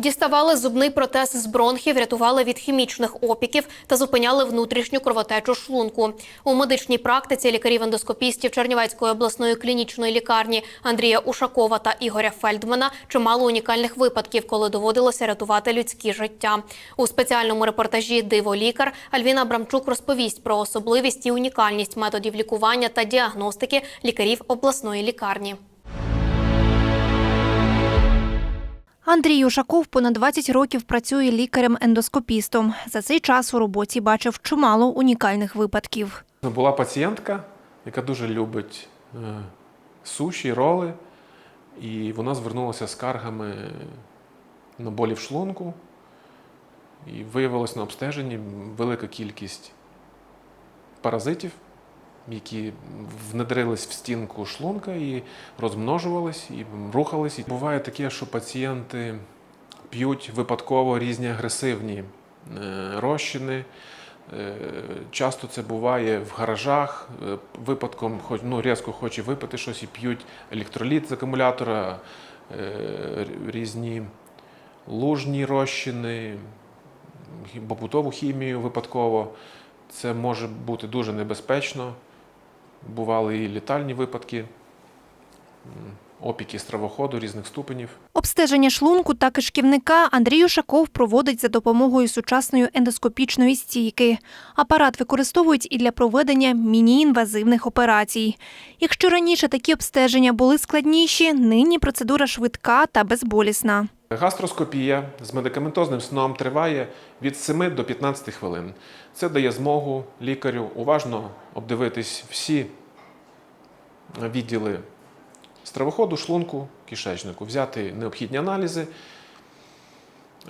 Діставали зубний протез з бронхів, рятували від хімічних опіків та зупиняли внутрішню кровотечу шлунку. У медичній практиці лікарів-ендоскопістів Чернівецької обласної клінічної лікарні Андрія Ушакова та Ігоря Фельдмана чимало унікальних випадків, коли доводилося рятувати людські життя. У спеціальному репортажі Диво лікар Альвіна Абрамчук розповість про особливість і унікальність методів лікування та діагностики лікарів обласної лікарні. Андрій Ушаков понад 20 років працює лікарем-ендоскопістом. За цей час у роботі бачив чимало унікальних випадків. Була пацієнтка, яка дуже любить е, суші, роли, і вона звернулася скаргами на болі в шлунку. І виявилось на обстеженні велика кількість паразитів, які внедрились в стінку шлунка і розмножувались, і рухались. І буває таке, що пацієнти п'ють випадково різні агресивні е, розчини. Е, Часто це буває в гаражах, е, випадком хоч, ну, різко хоче випити щось і п'ють електроліт з акумулятора, різні лужні розчини, побутову хімію випадково. Це може бути дуже небезпечно. Бували і літальні випадки, опіки стравоходу різних ступенів. Обстеження шлунку та кишківника Андрій Ушаков проводить за допомогою сучасної ендоскопічної стійки. Апарат використовують і для проведення міні-інвазивних операцій. Якщо раніше такі обстеження були складніші, нині процедура швидка та безболісна. Гастроскопія з медикаментозним сном триває від 7 до 15 хвилин. Це дає змогу лікарю уважно обдивитись всі відділи стравоходу, шлунку, кишечнику, взяти необхідні аналізи.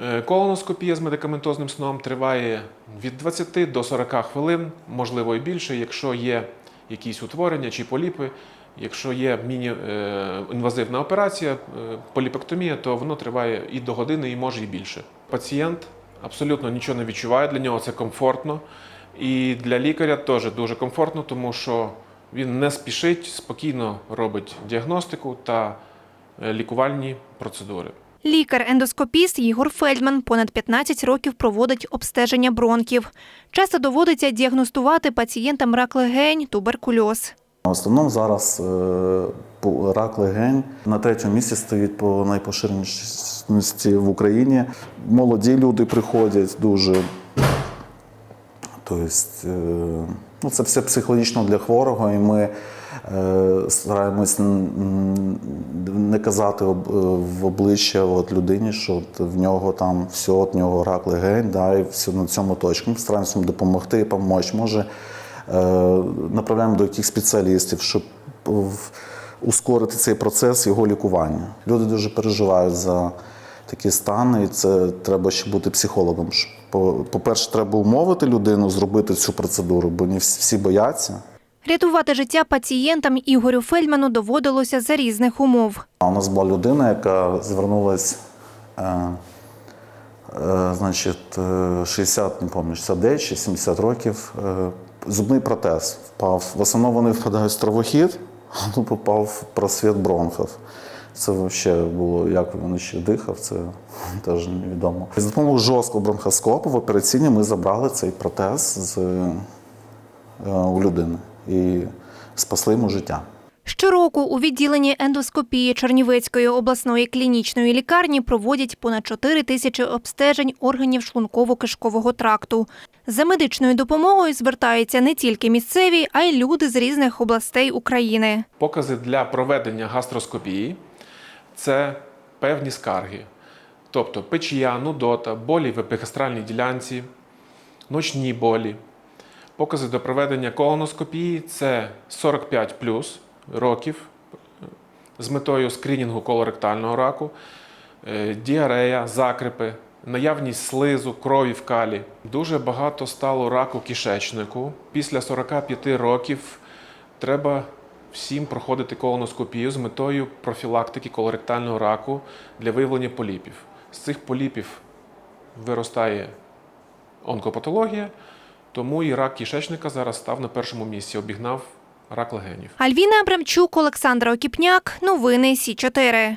Е, Колоноскопія з медикаментозним сном триває від 20 до 40 хвилин, можливо і більше, якщо є якісь утворення чи поліпи. Якщо є міні-інвазивна операція, е, поліпектомія, то воно триває і до години, і може і більше. Пацієнт абсолютно нічого не відчуває, для нього це комфортно. І для лікаря теж дуже комфортно, тому що він не спішить, спокійно робить діагностику та е, лікувальні процедури. Лікар-ендоскопіст Ігор Фельдман понад 15 років проводить обстеження бронхів. Часто доводиться діагностувати пацієнтам рак легень, туберкульоз. В основному зараз е, рак легень на третьому місці стоїть по найпоширенішості в Україні. Молоді люди приходять дуже. Тобто, е, ну, це все психологічно для хворого, і ми е, стараємось не казати в обличчя от людині, що от в нього там все, от в нього рак легень, да, і все на цьому точку. Ми стараємося допомогти, допомогти. Може, направляємо до яких спеціалістів, щоб ускорити цей процес його лікування. Люди дуже переживають за такі стани, і це треба ще бути психологом. по- По-перше, треба умовити людину зробити цю процедуру, бо не всі бояться. Рятувати життя пацієнтам Ігорю Фельдману доводилося за різних умов. У нас була людина, яка звернулась, е, е, значить, е, 60, не пам'ятаю, 69 чи 70 років. Зубний протез впав. В основному вони впадають в стравохід, а ну попав в просвіт бронхів. Це взагалі було, як він ще дихав, це теж невідомо. За допомогою жорсткого бронхоскопу в операційні ми забрали цей протез з, е, у людини і спасли йому життя. Щороку у відділенні ендоскопії Чернівецької обласної клінічної лікарні проводять понад 4 тисячі обстежень органів шлунково-кишкового тракту. За медичною допомогою звертаються не тільки місцеві, а й люди з різних областей України. Покази для проведення гастроскопії це певні скарги, тобто печія, нудота, болі в епігастральній ділянці, ночні болі. Покази до проведення колоноскопії це 45 років е, з метою скрінінгу колоректального раку, е, діарея, закрипи, наявність слизу, крові в калі. Дуже багато стало раку кишечнику. Після 45 років треба всім проходити колоноскопію з метою профілактики колоректального раку для виявлення поліпів. З цих поліпів виростає онкопатологія, тому і рак кишечника зараз став на першому місці, обігнав рак легенів. Альвіна Абрамчук, Олександра Окіпняк. Новини Сі 4